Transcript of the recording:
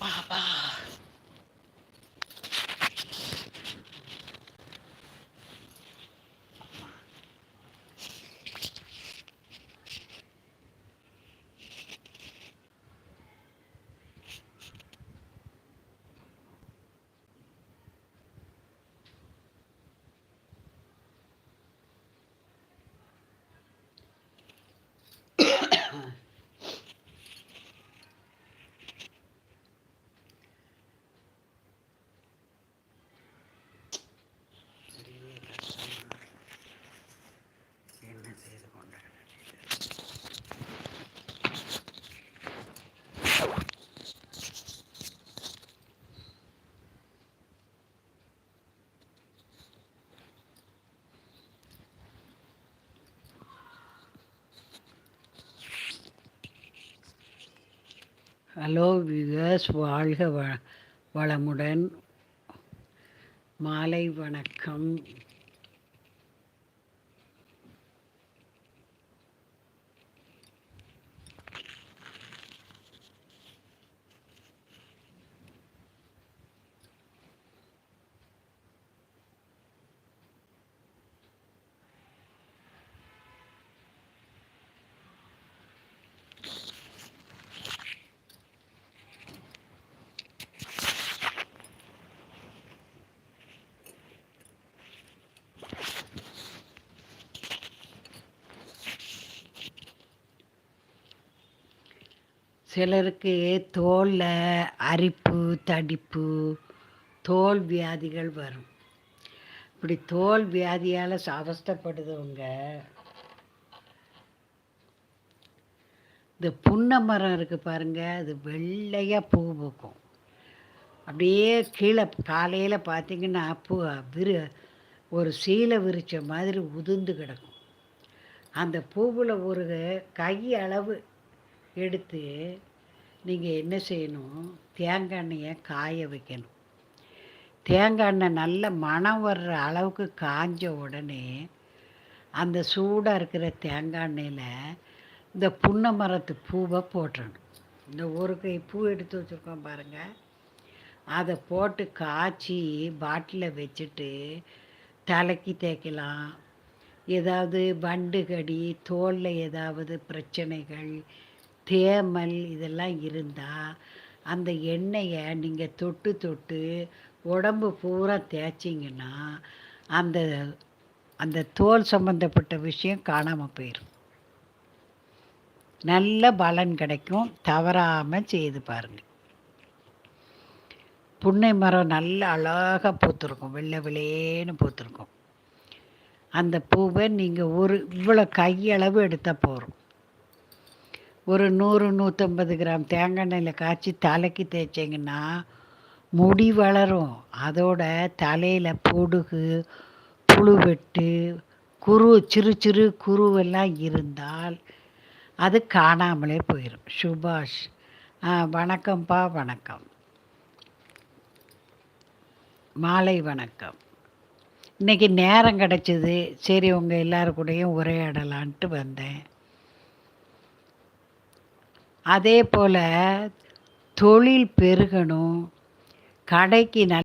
爸爸。ஹலோ viewers வாழ்க வ வளமுடன். மாலை வணக்கம். சிலருக்கு தோலில் அரிப்பு தடிப்பு தோல் வியாதிகள் வரும். இப்படி தோல் வியாதியால் அவஸ்தப்படுதவங்க இந்த புன்னை மரம் இருக்குது பாருங்கள் அது வெள்ளையாக பூ பூக்கும். அப்படியே கீழே காலையில் பார்த்தீங்கன்னா பூ விரு ஒரு சீலை விரிச்ச மாதிரி உதிர்ந்து கிடக்கும். அந்த பூவில் ஒரு கை அளவு எடுத்து நீங்கள் என்ன செய்யணும்? தேங்காய் எண்ணெயை காய வைக்கணும். தேங்காய் எண்ணெய் நல்ல மணம் வர்ற அளவுக்கு காஞ்ச உடனே அந்த சூடாக இருக்கிற தேங்காய் எண்ணெயில் இந்த புண்ணை மரத்து பூவை போட்டுடணும் இந்த ஒரு கை பூ எடுத்து வச்சுருக்கோம் பாருங்கள் அதை போட்டு காய்ச்சி பாட்டிலில் வச்சுட்டு தலைக்கு தேய்க்கலாம். ஏதாவது வண்டு கடி தோலில் ஏதாவது பிரச்சனைகள் தேமல் இதெல்லாம் இருந்தால் அந்த எண்ணெயை நீங்கள் தொட்டு தொட்டு உடம்பு பூரா தேய்ச்சிங்கன்னா அந்த அந்த தோல் சம்மந்தப்பட்ட விஷயம் காணாமல் போயிடும் நல்ல பலன் கிடைக்கும். தவறாமல் செய்து பாருங்கள் புன்னை மரம் நல்ல அழகாக பூத்துருக்கும். வெள்ளை விளையேன்னு பூத்துருக்கும். அந்த பூவை நீங்கள் ஒரு இவ்வளோ கையளவு எடுத்தால் போகிறோம் ஒரு நூறு நூற்றம்பது கிராம் தேங்காய் எண்ணெயில் காய்ச்சி தலைக்கு தேய்ச்சிங்கன்னா முடி வளரும். அதோட தலையில் பொடுகு புழுவெட்டு குரு சிறு சிறு குருவெல்லாம் இருந்தால் அது காணாமலே போயிடும் சுபாஷ் வணக்கம்ப்பா வணக்கம். மாலை வணக்கம். இன்றைக்கி நேரம் கிடச்சிது. சரி உங்கள் எல்லாரு கூடயும் உரையாடலான்ட்டு வந்தேன். அதே போல் தொழில் பெருகணும். கடைக்கு நல்ல